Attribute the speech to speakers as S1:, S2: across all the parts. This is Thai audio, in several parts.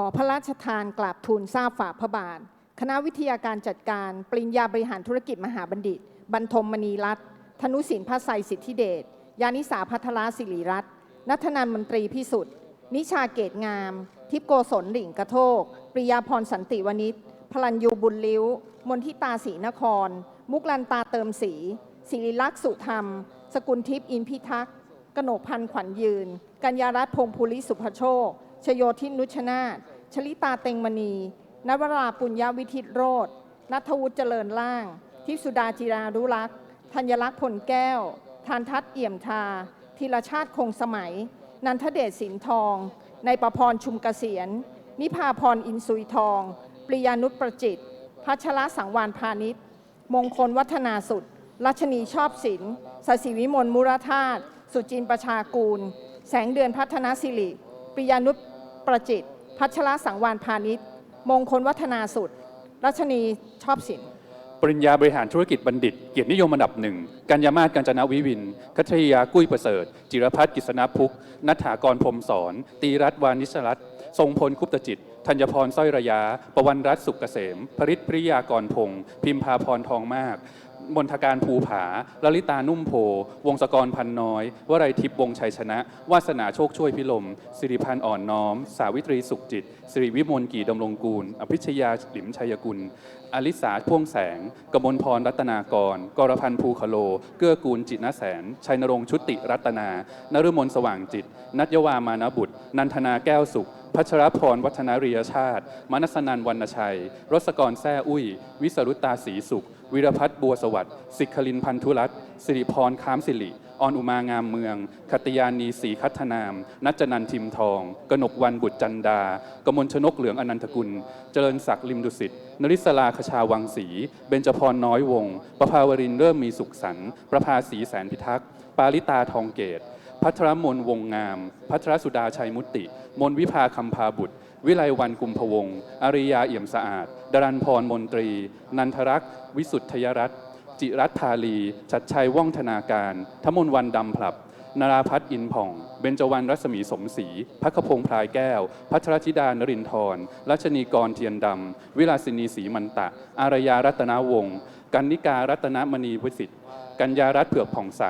S1: ขอพระราชทานกราบทูลทราบฝ่าพระบาท คณะวิทยาการจัดการปริญญาบริหารธุรกิจมหาบัณฑิต บรรทมมณีรัตน์ธนุสินพระไสยสิทธิเดชยานิสาพัทราศิริรัตน์นัทนันมนตรีพิสุทธิ์ นิชาเกตงาม ทิพโกศลหลิ่งกระโทก ปริยาพรสันติวณิชพลัญยูบุญลิ้ว มนทิตาศรีนคร มุกลันตาเติมศรีศิริลักษณ์สุธรรม สกุลทิพย์อินพิทักษ์กนกพันธ์ขวัญยืน กัญญารัตน์พงภูริสุภโชค ชโยธินุชนาถ ชลิตาเต็งมณี นวราปุญญาวิทิตโรธนัทวุฒิเจริญล่าง ทิพสุดาจิรารุรักษ์ธัญลักษณ์ผลแก้ว ทานทัศเอี่ยมทา ธีรชาติคงสมัย นันทเดชสินทอง ในประพรชุมเกษียณ นิพาพรอินซุยทอง ปริยานุชประจิต พัชระสังวานพาณิชย์ มงคลวัฒนาสุด รัชนีชอบศิลป์สศิวิมลมุรธาตุ สุจินประชากูล แสงเดือนพัฒนาสิริ ปริยานุชประจิต พัชรสังวานพาณิชย์ มงคลวัฒนาสุด รัชนีชอบศิลป
S2: ริญญาบริหารธุรกิจบัณฑิต เกียรตินิยมอันดับหนึ่ง กัญญามาศกัญจนาวิวิน คัทยากุ้ยประเสริฐ จิรพัฒน์กิษณพุกนัฐากรพรมสอน ตีรัตวานิชรัตทรงพลคุปตจิต ธัญพรสร้อยระยาประวันรัตนสุกเกษมพริตปริยากรพงศ์พิมพาพรทองมาก มนทการภูผาลลิตานุ่มโพ วงศกรพันน้อย วรัยทิพย์วงชัยชนะ วาสนาโชคช่วยพิลม สิริพันธ์อ่อนน้อม สาวิตรีสุขจิต สิริวิมลกี่ดำรงกูล อภิชยาหลิมชัยกุล อลิสาพ่วงแสง กมลพรรัตนากร กรพันธ์ภูคโล เกื้อกูลจิตนแสน ชัยนรงชุติรัตนา นฤมลสว่างจิต นัทยวามานบุตร นันทนาแก้วสุขพัชรพรวัฒนาริยชาติ มนัสนันวรรณชัย รสกรแซ่อุ้ย วิสรุตตาศรีสุข วิรพัฒน์บัวสวัสดิ์สิกขลินพันธุรัตน์สิริพรค้ามสิริออนอุมางามเมืองคัตยานีศรีคัฒนาม นัจจนันทิมทอง กนกวันบุตรจันดา กมลชนกเหลืองอนันทกุล เจริญศักดิ์ลิมดุสิตนริศลาคชาวังศรีเบญจพรน้อยวงศประภาวรินเริ่มมีสุขสันต์ประภาสีแสนพิทักษ์ปาลิตาทองเกต พัทรมนวงงาม พัทรสุดาชัยมุติ มนวิภาคำพาบุตร วิไลวันกุมพวงศอริยาเอี่ยมสะอาด ดรันพรมนตรี นันทรักษ์วิสุทธยรัตน์จิรัตธาลี ชัดชัยว่องธนาการทมนวันดำพลับนาราพัฒน์อินผ่อง เบญจวรรณรัศมีสมศรีพักพงษ์พลายแก้ว พัทรธิดานรินทร์รัชนีกรเทียนดำ วิลาสินีศรีมันตะ อารยารัตนาวงศ์ กันนิการัตนมณีวิสิทธิ์ กัญญารัตเผือกผ่องใส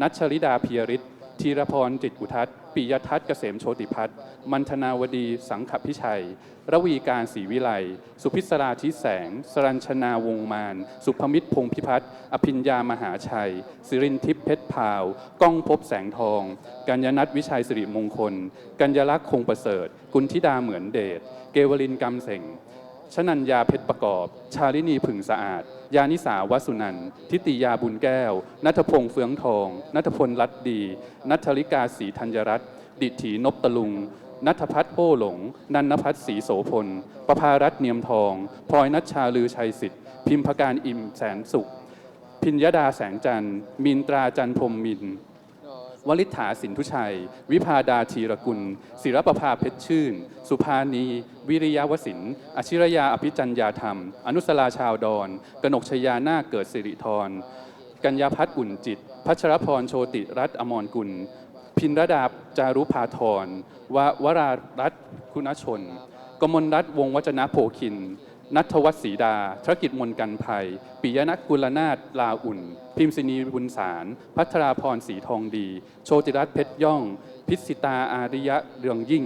S2: นัชชลิดาเพียริศธีรพรจิตอุทัศน์ ปิยทัศน์เกษมโชติพัฒน์มันธนาวดีสังขพิชัย ระวีการศรีวิไล สุพิศราทิแสง สรัญชนาวงมาน สุภมิตรพงพิพัฒน์อภิญญามหาชัย สิรินทิพย์เพชรพาว ก้องพบแสงทอง กัญญนัทวิชัยสิริมงคล กัญญลักษณ์คงประเสริฐ กุณธิดาเหมือนเดช เกวลินกำเสง ชนัญญาเพชรประกอบ ชาลินีผึ่งสะอาด ยานิสาวสุนันทิติยาบุญแก้ว นัทพงษ์เฟืองทอง นัทพลรัตดี นัทริกาศรีธัญรัตน์ดิษฐีนพตะลุง นัทพัฒน์โป้หลง นันนพัฒน์ศรีโสพล ประภารัตเนียมทอง พลอยนัชชาลือชัยสิทธิ์ พิมพการอิ่มแสนสุข พิญญดาแสงจันทร์ มินตราจันพรมมิน วลิษฐาสินทุชัย วิพาดาธีรกุล ศิรประภาเพชรชื่น สุภานีวิริยาวสินอชิรยาอภิจัญญาธรรม อนุสราชาวดอนกนกชยานาเกิดสิริธร กัญญาพัฒน์อุ่นจิต พัชรพรโชติรัตนอมรกุล พินรดาจารุภาธรววรารัตน์คุณชน กมลรัตน์วงวัจนะโพคิน นัทวัฒศรีดา ธรกิจมนกันภัย ปิยนัทกุลนาถลาอุ่น พิมพ์สินีบุญสาร พัทราพรศรีทองดี โชติรัตน์เพชรย่อง พิสิตาอาริยะเรืองยิ่ง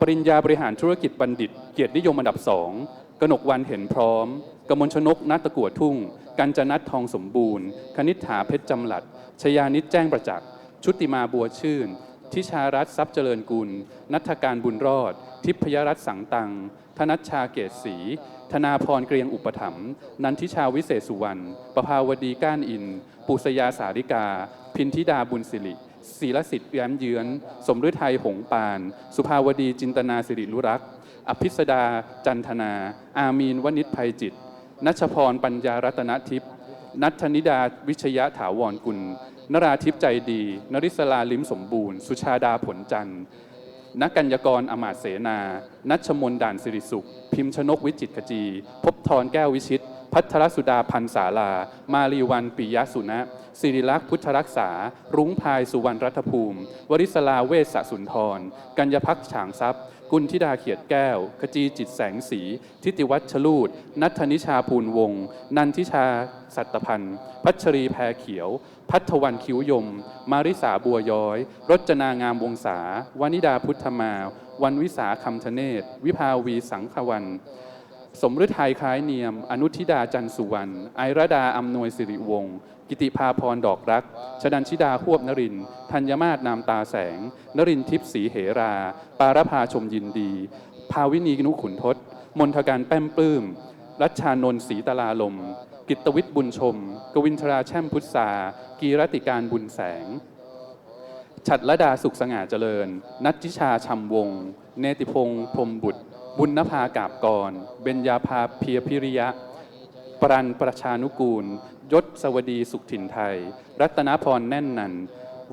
S2: ปริญญาบริหารธุรกิจบัณฑิต เกียรตินิยมอันดับสองกนกวันเห็นพร้อม กมลชนกนัตตะกัวทุ่ง กัญจนัททองสมบูรณ์ คณิษฐาเพชรจำหลัด ชยานิตแจ้งประจักษ์ ชุติมาบัวชื่น ทิชารัตน์ทรัพย์เจริญกุล นัทการบุญรอด ทิพยรัตน์สังตัง ธนัชชาเกตศรีธนาพรเกรียงอุปถัมภ์นันทิชาวิเศษสุวรรณประภาวดีก้านอิน ปุษยาสาริกา พินธิดาบุญสิริศีลสิทธิ์แย้มเยือน สมฤทัยหงปาน สุภาวดีจินตนาสิริลุรักษ์อภิสดา จันทนา อามีนวณิชภัยจิตนัชพรปัญญารัตนทิพย์นัทนิดาวิชยะถาวรกุล นราทิพย์ใจดี นริศลาลิมสมบูรณ์ สุชาดาผลจันทร์ นักกัญญกรอมาตเสนา นัชมนด่านสิริสุข พิมพ์ชนกวิจิตขจี พบทรแก้ววิชิต พัทรสุดาพันศาลา มารีวันปิยสุนะสิริลักษ์พุทธรักษา รุ้งพายสุวรรณรัฐภูมิ วริศลาเวสสุนทร กัญญพักฉางทรัพย์ กุลธิดาเขียดแก้ว ขจีจิตแสงสี ทิติวัชชลูด นัทธนิชาภูลวงศ์นันทิชาสัตพันธ์ พัชรีแพรเขียว พัทวันคิ้วยม มาริสาบัวย้อย รจนางามวงศาวานิดาพุทธมา วันวิสาคำธเนศ วิภาวีสังขวัน สมฤทัยคล้ายเนียม อนุทิดาจันสุวรรณ ไอรดาอำนวยสิริวงศ์กิติภาพรดอกรัก ชดันชิดาหวบนรินทร์ธัญมาศนามตาแสง นรินทิพย์ศรีเหรา ปารภาชมยินดี ภาวินีนุขุนทศ มนทการแป้มปลื้ม รัชชานนท์ศรีตลาลม กิตตวิทย์บุญชม กวินทราแช่มพุทธากีรติการบุญแสง ฉัตรลดาสุขสง่าเจริญ นัทธิชาชำวง เนติพงษ์พรมบุตร บุญนภากาบกร เบญญาภาเพียพิริยะ ปรันประชานุกูล ยศสวดีสุขถิ่นไทย รัตนพรแน่นนัน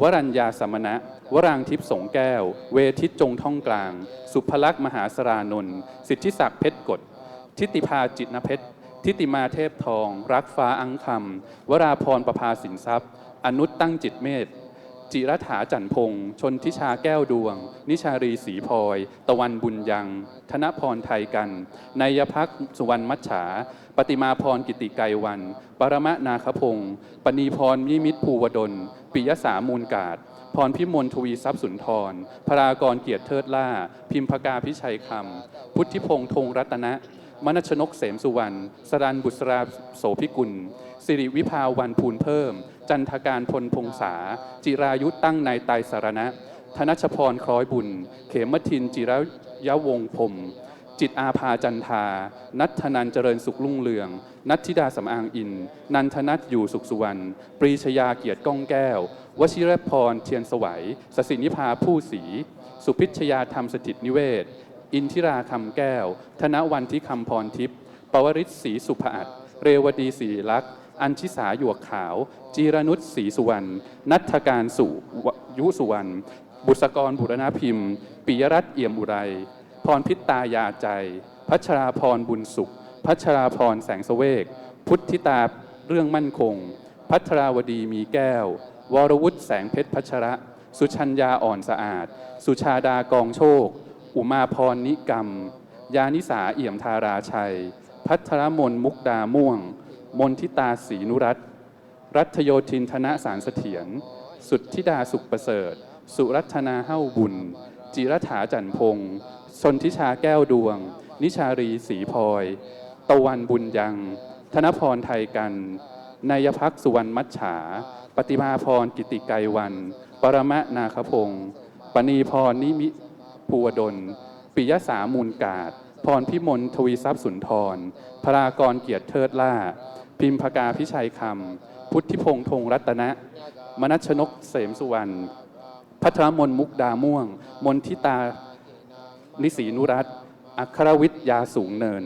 S2: วรัญญาสมณะ วรางทิพย์สงแก้ว เวทิตจงท่องกลาง สุภลักษณ์มหาสรานนท์สิทธิศักดิ์เพชรกฎทิติภาจิตนเพชร ทิติมาเทพทอง รักฟ้าอังคำวราพรประภาสินทรัพย์ อนุตตั้งจิตเมธจิรถาจันพงษ์ชนทิชาแก้วดวง นิชารีศรีพลอย ตะวันบุญยัง ธนพรไทยกันนายพักสุวรรณมัจฉา ปฏิมาพรกิติไกรวัน ปรมะนาคพงศ์ปณีพรมิมิตรภูวดล ปิยสามูลกาศ พรพิมลทวีทรัพย์สุนทรพรากรเกียรติเทิดล่า พิมพกาพิชัยคำ พุทธิพงษ์ธงรัตนะ มนัชนกเสมสุวรรณ สรันบุษราโสพิกุล สิริวิภาวันภูลเพิ่ม จันทการพลพงษา จิรายุตั้งในไตรสารณะ ธนชพรคล้อยบุญ เขมทินจิรยวงพมจิตอาภาจันทา นัทธนันเจริญสุขรุ่งเรือง นัทธิดาสำอางอิน นันทนัทอยู่สุขสุวรรณ ปรีชยาเกียรติก้องแก้ว วชิรพรเทียนสวัย สสินิพาผู้ศรี สุพิชยาธรรมสถิตนิเวศ อินทิราคำแก้ว ธนวันทิคำพรทิพย์ปวริศศรีสุภอัตเรวดีศรีลักษณ์อัญชิสาหยวกขาว จีรนุชศรีสุวรรณนัทการสุยุสุวรรณบุษกรบุรณพิมพ์ปิยรัตน์เอี่ยมอุไร พรพิตตายาใจ พัชราพรบุญสุข พัชราพรแสงสเวก พุทธิตาเรื่องมั่นคง พัทราวดีมีแก้ว วรวุฒิแสงเพชรพัชระ สุชัญญาอ่อนสะอาด สุชาดากองโชค อุมาพรนิกรรม ยานิสาเอี่ยมทาราชัย พัทรมนมุกดาม่วง มนทิตาศรีนุรัตรัฐโยธินธนสารเสถียรสุทธิดาสุขประเสริฐ สุรัตนาเฮ้าบุญ จิรถาจันพงศ์ชนทิชาแก้วดวง นิชารีศรีพลอย ตะวันบุญยัง ธนพรไทยกัน นายพักสุวรรณมัจฉา ปฏิมาพรกิติไกรวัน ปรมะนาคพงศ์ปณีพรนิมิ ภูวดล ปิยสามูลกาศ พรพิมลทวีทรัพย์สุนทร พรากรเกียรติเทิดล่า พิมพกาพิชัยคำ พุทธิพงษ์ธงรัตนะ มนัชนกเสมสุวรรณ พัทรมนมุกดาม่วง มนทิตา นิสีนุรัตน์อัครวิทยาสูงเนิน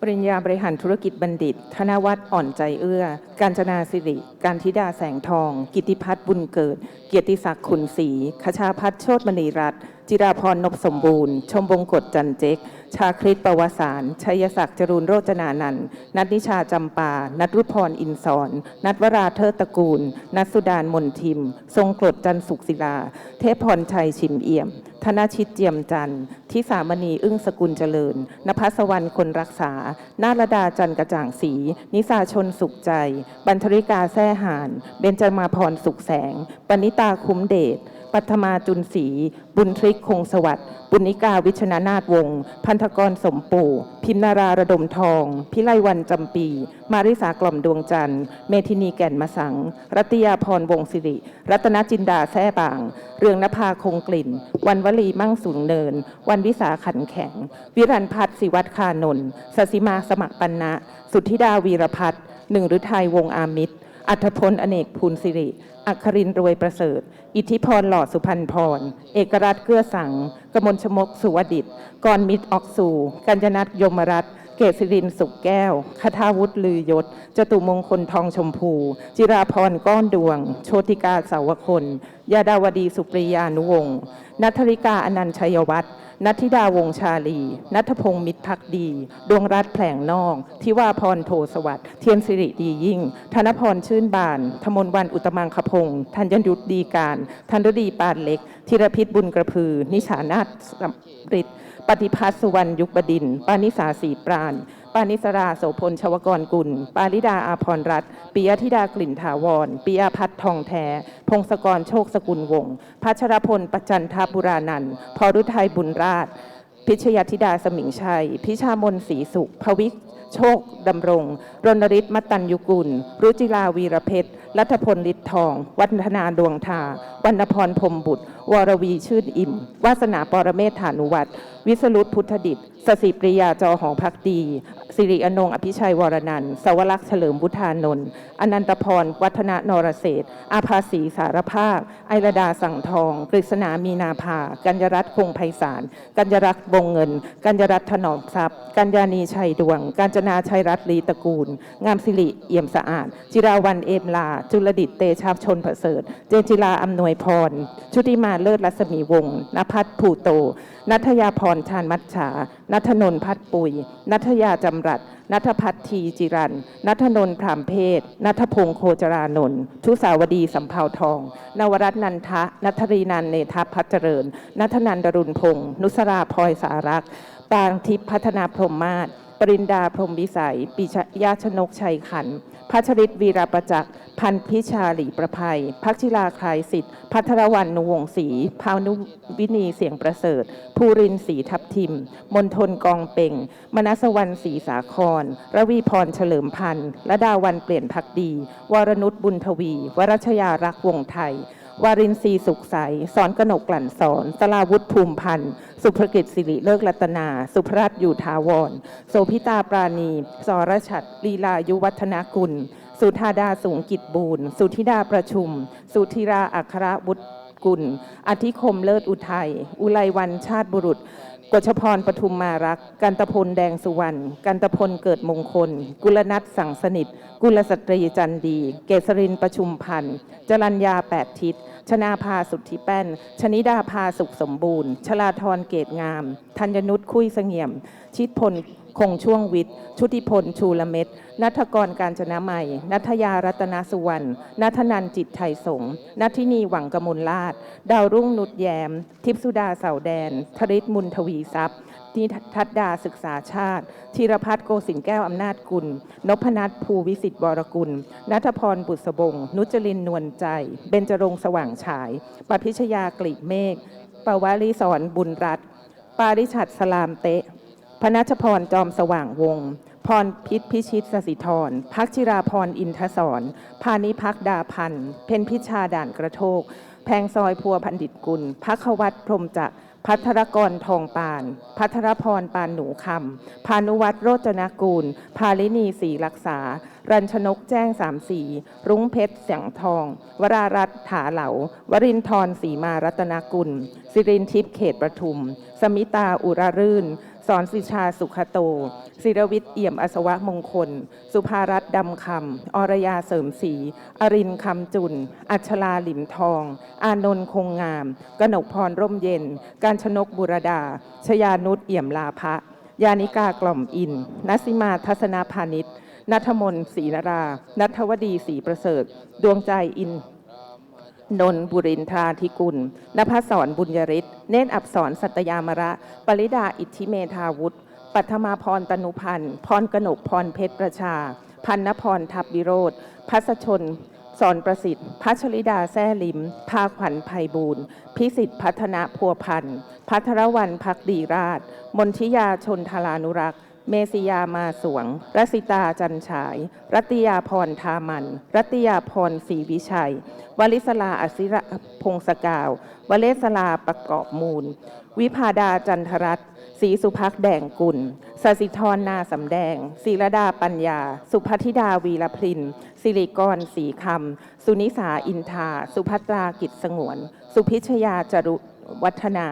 S3: ปริญญาบริหารธุรกิจบัณฑิต ธนวัฒน์อ่อนใจเอื้อ การจนาสิริ การธิดาแสงทอง กิติพัฒน์บุญเกิด เกียรติศักดิ์ขุนศรีคชาพัฒน์โชตมณีรัตน์ จิราพรนพสมบูรณ์ ชมบงกฎจันเจกชาคริตประวสารชัยศักดิ์จรูนโรจนานันท์นัทนิชาจำปา นัทรุพรอินสอนนัทวราเทิดตระกูล นัทสุดานมนทิม ทรงกรดจันสุขศิลา เทพพรชัยชิมเอี่ยม ธนชิตเจียมจันทร์ทิสามณีอึ้งสกุลเจริญนภัสวรรณคนรักษา นาฏดาจันกระจ่างศรีนิสาชนสุขใจ บันทริกาแซ่หาน เบญจมาพรสุขแสง ปณิตาคุ้มเดช ปัทมาจุนศรีบุญทริกคงสวัสดิ์บุญนิกาวิชนานาถวงศ์พันธกรสมปู่ พิมนาราระดมทอง พิไลวันจำปี มาริสากล่อมดวงจันทร์ เมธินีแก่นมะสัง รัตยาพรวงศิริ รัตนจินดาแซ่บาง เรืองนภาคงกลิ่น วันวลีมั่งสูงเนิน วันวิสาขันแข็ง วิรันพัฒน์ศิวัตคานนท์สสิมาสมัครปันนะ สุทธิดาวีรพัฒน์หนึ่งฤทัยวงอามิตร อัธพลอเนกภูลสิริ อัครินรวยประเสริฐ อิทธิพรหล่อสุพรรณพร เอกรัตเกื้อสัง กมลชมกสุวดิตกรมิตรออกสู่ กัญญนัทยมรัตเกษรินสุขแก้ว คทาวุฒิลือยศ จตุมงคลทองชมพู จิราพรก้อนดวง โชติกาสาวคน ยาดาวดีสุปริยานุวงศ์นัทริกาอนันชัยวัฒน์ นัทธิดาวงชาลี นัทพงศ์มิตรพักดี ดวงรัตแผลงนอกทิวาพรโทสวัสดิ์ เทียนสิริดียิ่ง ธนพรชื่นบาน ธมนวันอุตมังคพงศ์ธัญยุทธดีการ ธันรดีปานเล็ก ธีรพิษบุญกระพือ นิชานาถสำริดปฏิพัฒน์สุวรรณยุคบดินปานิสาสีปราณ ปานิสราโสพลชวกรกุล ปาริดาอาพรรัตน์ปิยธิดากลิ่นถาวรปิยพัฒน์ทองแท้ พงศกรโชคสกุลวงศ์พัชรพลปจันทบุรานันท์พรุทัยบุญราช พิชยธิดาสมิงชัย พิชามนศรีสุข ภวิกโชคดำรง รณฤทธิ์มัตัญยุกุล รุจิลาวีรเพชร รัฐพลฤทธิ์ทอง วัฒนาดวงทาวรรณพรพรมบุตรวรวีชื่นอิ่ม วาสนาปรเมธฐานุวัตรวิสรุตพุทธดิษฐ์สสิปริยาจอหองพักดีสิริอนงอภิชัยวรนันท์สวรักษ์เฉลิมบุทานนท์อนันตพร วัฒนนรเศษ อาภาสีสารภาค ไอระดาสังทอง กฤษณามีนาภา กัญญรัตน์คงไพศาล กัญญรัตน์วงเงิน กัญญรัตน์ถนอมทรัพย์ กัญญานีชัยดวง กัญจนาชัยรัตน์ลีตระกูล งามสิริเอี่ยมสะอาด จิราวันเอมลา จุลดิตเตชาชนประเสริฐ เจนจิลาอำนวยพร ชุติมาเลิศรัศมีวงศ์นภัทรภูโต นัทยาพรชาญมัจฉานัทนนทพัดปุย นัทยาจำรัดนัทพัฒน์ทีจิรัน นัทนนทพรามเพศ นัทพงศ์โคจรานนท์ทุสาวดีสำเภาวทอง นวรัตน์นันทะ นัทรีนันเนทพัฒเจริญ นัทนันดรุณพงศ์นุสราพลอยสารักปางทิพย์พัฒนาพรหมมาศ ปรินดาพรมวิสัย ปิชยาชนกชัยขันพัชริตวีรประจักษ์ พันพิชาหลีประภัยพักชิลาคลายสิทธิ์ พัทรวันนุวงศรีพานุวินีเสียงประเสริฐ ภูรินศรีทับทิม มนทนกองเป่ง มนัสวรรณศรีสาคร ระวีพรเฉลิมพันธ์ระดาวันเปลี่ยนพักดี วรนุชบุญทวี วรัชยารักวงไทย วารินทรีสุขใส สอนกนกกลั่นสอน สลาวุธภูมิพันธ์ สุภกิจสิริเลิกรัตนา สุพรัตน์อยู่ทาวร โสพิตาปราณี สรชัดลีลายุวัฒนกุล สุธาดาสูงกิจบูรณ์ สุธิดาประชุม สุธิราอัครวุฒิกุลอธิคมเลิศอุทัย อุไลวันชาติบุรุษ กชพรปทุมมารัก กันตพลแดงสุวรรณ กันตพลเกิดมงคล กุลนัทสังสนิท กุลสตรีจันดี เกษรินประชุมพันธ์ จรัญญาแปดทิศ ชนาภาสุทธิแป้น ชนิดาภาสุขสมบูรณ์ ชลาธรเกตงาม ธัญนุชคุยเสงี่ยม ชิดพล คงช่วงวิทย์ ชุติพล ชูละเม็ด นัทกรการจนะใหม่ นัทยารัตนสุวรรณ นัทนันจิตไทยสงฆ์นัทินีหวังกมลลาดดาวรุ่งนุชแยม ทิพสุดาเสาแดน ธริศมุนทวีทรัพย์นิทัดดาศึกษาชาติธีรพัฒน์โกสินแก้วอำนาจกุล นพนัทภูวิสิทธิ์วรกุล นัทพรบุษบง นุจรินนวลใจ เบญจรงสว่างฉาย ปพิชยากลีเมฆปวาริสอนบุญรัตปาริชัดสลามเตะ พนัชพรจอมสว่างวง พรพิษพิชิตสสิธรพักจิราพรอินทศรพานิพักดาพันธ์เพนพิชาด่านกระโทก แพงซอยพัวพันดิตกุลพักวัตพรมจักรพัทรกรทองปาน พัทรพรปานหนูคำพานุวัตรโรจนกูลพาลินีศรีรักษา รัญชนกแจ้งสามสีรุ้งเพชรเสียงทอง วรารัตน์ถาเหลาวรินทร์ศรีมารัตนกุล สิรินทิพย์เขตประทุม สมิตาอุรารื่น สอนสิชาสุขโต ศิรวิทย์เอี่ยมอสวะมงคล สุภารัตน์ดำคำ อรยาเสริมศรี อรินคำจุน อัชลาหลิมทอง อานนท์คงงาม กนกพรร่มเย็น การชนกบุรดา ชยานุชเอี่ยมลาภะยานิกากล่อมอินนัสิมาทัศนาพาณิชนัทมนศรีนรา นัทวดีศรีประเสริฐ ดวงใจอิน นนบุรินทราธิกุลนภัสสรบุญยริศเนตรอับสรสัตยามระ ปริดาอิทธิเมธาวุฒิปัทมาพรตนุพันธ์พรกนกพรเพชรประชา พันนพรทับวิโรธพัสชนสอนประสิทธิ์พัชริดาแซ่ลิม ภาขวัญภัยบูรณ์พิสิทธิ์พัฒนาพัวพันธ์พัทรวันพักดีราช มนทิยาชนทลานุรักษ์ เมษยามาสวง รัสิตาจันฉาย รัตยาพรทามัน รัตยาพรศรีวิชัย วลิศลาอศิรพงศกาว วเลศลาประกอบมูล วิพาดาจันทรัตศรีสุภักแดงกุลสสิธรนาสำแดงศิรดาปัญญา สุพัทธิดาวีรพลินสิริกรศรีคำ สุนิสาอินทา สุภัตรากิจสงวน สุพิชยาจรุวัฒนา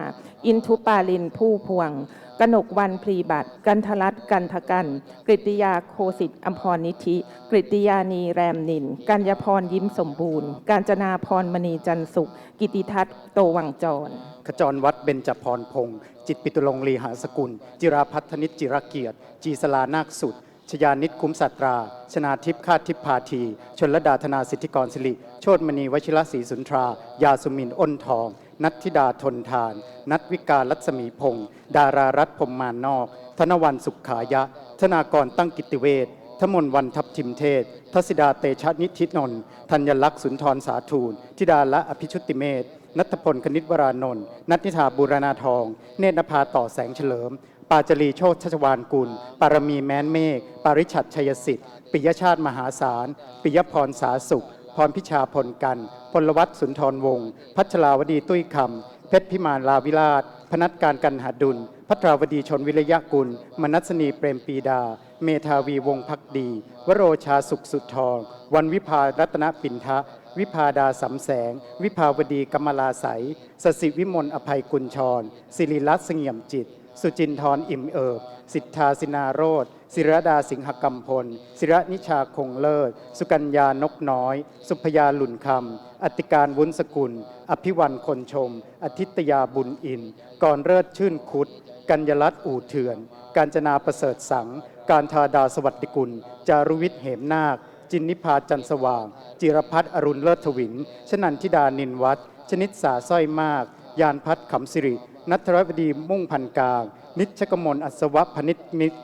S3: อินทุปาลินผู้พวง กนกวันพลีบัตรกันทรัตกันทกัน กริติยาโคสิตอัมพรนิธิ กริติยานีแรมนิน กัญญพรยิ้มสมบูรณ์ การจนาพรมณีจันสุข กิติทัศน์โตวังจร
S4: ขจรวัดเบญจพรพงศ์จิตปิตุลงลีหาสกุล จิราพัฒนิจจิรเกียรติ จีสลานาคสุดชยานิตคุ้มสัตรา ชนาทิพย์คาดทิพพาที ชนลดาธนาสิทธิกรสิริ โชตมณีวชิรศรีสุนทรา ยาสุมินอ้นทอง นัทธิดาทนทาน นัทวิการลัศมีพงศ์ดารารัตนพมมานอก ธนวันสุขขายะ ธนากรตั้งกิติเวชทมนวันทัพทิมเทศ ทศิดาเตชะนิธินนท์ธัญลักษณ์สุนทรสาทูลธิดาละอภิชุติเมธนัทพลคณิตวรานนท์นัทนิธาบูรณาทอง เนตรนภาต่อแสงเฉลิม ปาจรีโชตชัชวานกุล ปารมีแม้นเมฆ ปาริชัดชัยสิทธิ์ ปิยชาติมหาศาล ปิยพรสาสุข พรพิชาพลกัน พลวัตสุนทรวงศ์พัชราวดีตุ้ยคำ เพชรพิมานลาวิราช พนัดการกันหาดุล พัทราวดีชนวิริยะกุล มนัสนีเปรมปีดา เมธาวีวงพักดี วโรชาสุขสุดทอง วันวิพารัตนปินทะ วิพาดาสำแสง วิภาวดีกมลาใสยสสิวิมลอภัยกุญชร สิริรัตน์เสงี่ยมจิต สุจินทร์อิ่มเอิบ สิทธาสินาโรธศิรดาสิงหกำพล ศิรนิชาคงเลิศ สุกัญญานกน้อย สุพยาหลุนคำ อติการวุ้นสกุล อภิวันคนชม อทิตยาบุญอินกรเลิศชื่นคุด กัญญรัตน์อู่เถื่อน การจนาประเสริฐสัง การทาดาสวัสดิกุล จารุวิทย์เหมนาค จินนิพาจันสว่าง จิรพัฒน์อรุณเลิศทวิน ชนันทิดานินวัฒน์ชนิดสาสร้อยมาก ยานพัฒน์ขำสิริ นัทรวดีมุ่งพันกลาง นิชกมลอัศวะพนิชมิตร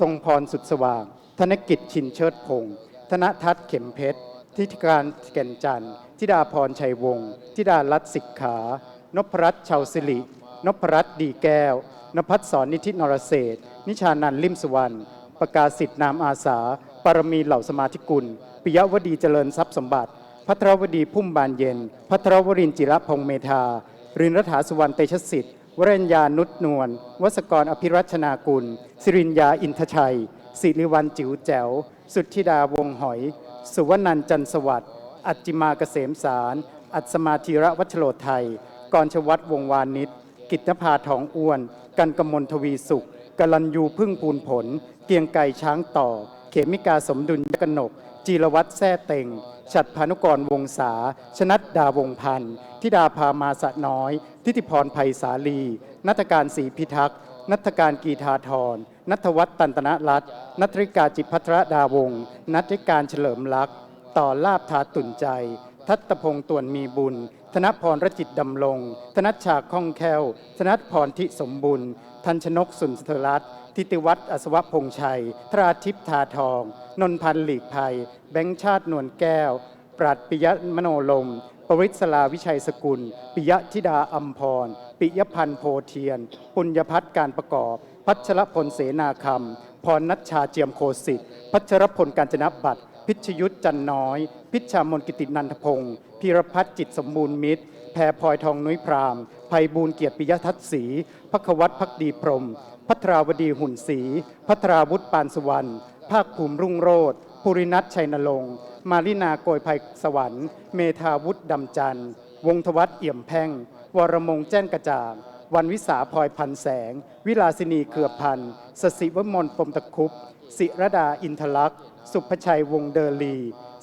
S4: ทรงพรสุดสว่าง ธนกิจชินเชิดพงศ์ธนทัศน์เข็มเพชรทิธิการแก่นจันทร์ธิดาพรชัยวงศ์ธิดารัตน์สิกขานพรัตน์ชาวสิรินพรัตน์ดีแก้วนภัสสรนิธินรเศษนิชานันลิมสุวรรณประกาศสิทธินามอาสาปารมีเหล่าสมาธิกุลปิยวดีเจริญทรัพย์สมบัติ พัทรวดีพุ่มบานเย็น พัทรวรินจิระพงเมธารินรัฐาสุวรรณเตชสิทธิ์ วรัญญานุชนวลวสกรอภิรัชนากุล สิรินยาอินทชัย สิริวัลจิ๋วแจ๋ว สุทธิดาวงหอย สุวรรนันจันสวัสดิ์ อัจจิมาเกษมสาร อัศมาธีระวัชโรไทย กรชวัตวงวานิชกิตนภาทองอ้วน กันกมลทวีสุขกลันยูพึ่งพูนผล เกียงไก่ช้างต่อ เขมิกาสมดุลยกนก จีรวัตรแท่เต็ง ฉัดพานุกรวงศา ชนัดดาวงพันธ์ธิดาพามาสะน้อย ทิติพรภัยสาลี นัตการศรีพิทักษ์ นัทการกีธาธร นัทวัฒน์ตันตนรัตน์นัทริกาจิพัทรดาวงศ์นัทริการเฉลิมลักษ์ ต่อลาบทาตุ่นใจ ทัตพงศ์ตวนมีบุญ ธนพรรจิตดำรง ธนัชชาคล่องแคล่ว ธนัทพรทิสมบุญ ทันชนกสุนทรรัตน์ทิติวัฒน์อัศวพงษ์ชัย ธราทิพย์ทาทอง นนพันธ์หลีกภัย แบงค์ชาตินวลแก้ว ปรัดปิยมโนลม ปริศลาวิชัยสกุล ปิยธิดาอัมพร ปิยพันธ์โพเทียน ปุญญพัฒน์การประกอบ พัชรพลเสนาคำ พรนัชชาเจียมโคสิตพัชรพลการจนบัตร พิชยุทธจันน้อย พิชามนกิตินันทพงศ์พีรพัฒน์จิตสมบูรณ์มิตรแพรพลอยทองนุ้ยพรามภัยบูลย์เกียรติปิยทัศน์ศรีพักวัตพักดีพรม พัทราวดีหุ่นศรีพัทราวุฒิปานสุวรรณ ภาคภูมิรุ่งโรธ ภูรินัทชัยนรงค์มารินาโกยภัยสวรรค์ เมธาวุฒิดำจันทร์ วงธวัฒเอี่ยมแพ่ง วรมงแจ้งกระจ่าง วันวิสาพลอยพันแสง วิลาสินีเกือบพันสสิวมนปมตะคุปศิรดาอินทลักษ์ สุภชัยวงเดอลี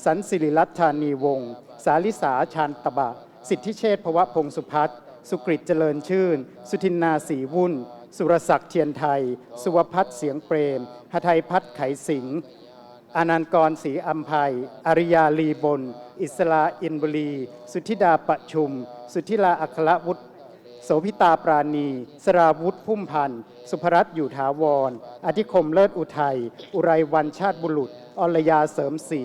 S4: สันสิริรัตน์ธานีวง สาลิสาชานตบะ สิทธิเชษฐ์ภวะพงสุพัฒน์สุกฤตเจริญชื่น สุทินนาสีวุ่น สุรศักดิ์เทียนไทย สุวพัฒน์เสียงเปรมหทัยพัฒน์ไขสิง อนันตกรศรีอัมภัย อริยาลีบน อิสลาอินบุรี สุทธิดาประชุม สุทธิลาอัครวุฒิโสพิตาปราณี สราวุธพุ่มพันธ์ สุภรัตน์อยู่ถาวร อธิคมเลิศอุทัย อุไรวันชาติบุรุษอรยาเสริมศรี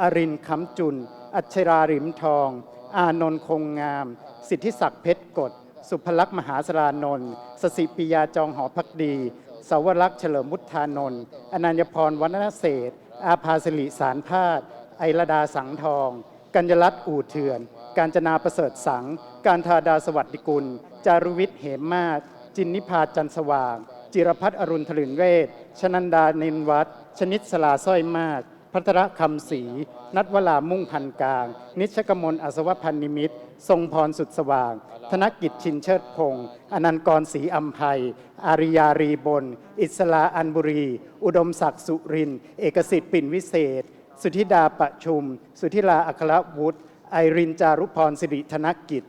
S4: อรินคำจุน อัชราริมทอง อานนท์คงงาม สิทธิศักดิ์เพชรกฎ สุภลักษณ์มหาสรานนท์สสิปิยาจองหอพักดี สาวรักษ์เฉลิมมุทธานนท์อนัญพรวัฒนเศษ อาภาสิริสารพาดไอระดาสังทอง กัญญรัตน์อู่เถื่อน การจนาประเสริฐสัง การทาดาสวัสดิกุล จารุวิทย์เหมมาศจินนิพาจันสว่าง จิรพัฒน์อรุณถลินเวชชนันดานินวัฒชนิดสลาสร้อยมาก พัทรคำศรีนัทวลามุ่งพันกลาง นิชกมลอัศวพันนิมิตรทรงพรสุดสว่าง ธนกิจชินเชิดพงศ์อนันกรศรีอัมภัย อาริยารีบน อิสลาอันบุรี อุดมศักดิ์สุริน เอกสิทธิ์ปิ่นวิเศษ สุธิดาประชุม สุธิลาอัครวุฒิไอรินจารุพรสิริธนกิจ